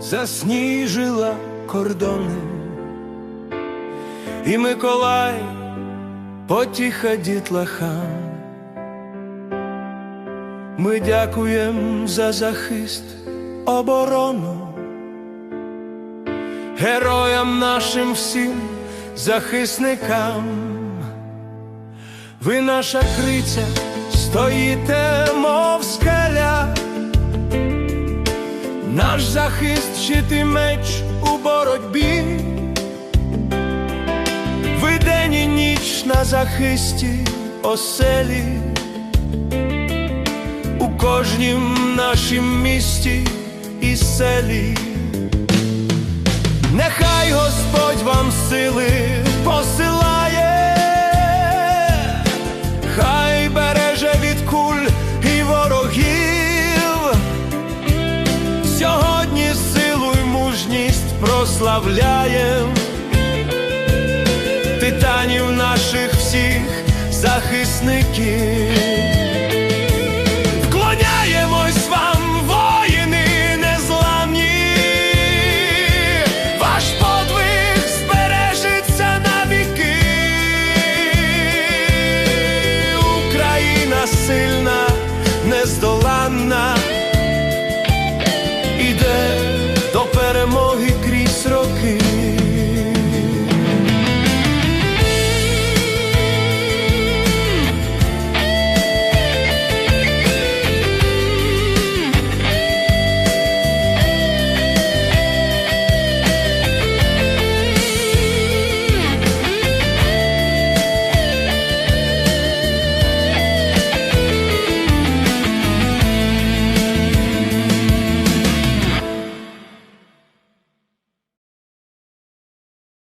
засніжила кордони, і Миколай потіха дітлахам. Ми дякуємо за захист, оборону, героям нашим всім захисникам. Ви наша криця, стоїте, мов скеля, захист, чи ти меч у боротьбі. Ви день і ніч на захисті оселі, у кожнім нашім місті і селі. Нехай Господь вам сили прославляєм. Титанів наших всіх захисників, вклоняємось вам, воїни незламні, ваш подвиг збережеться на віки,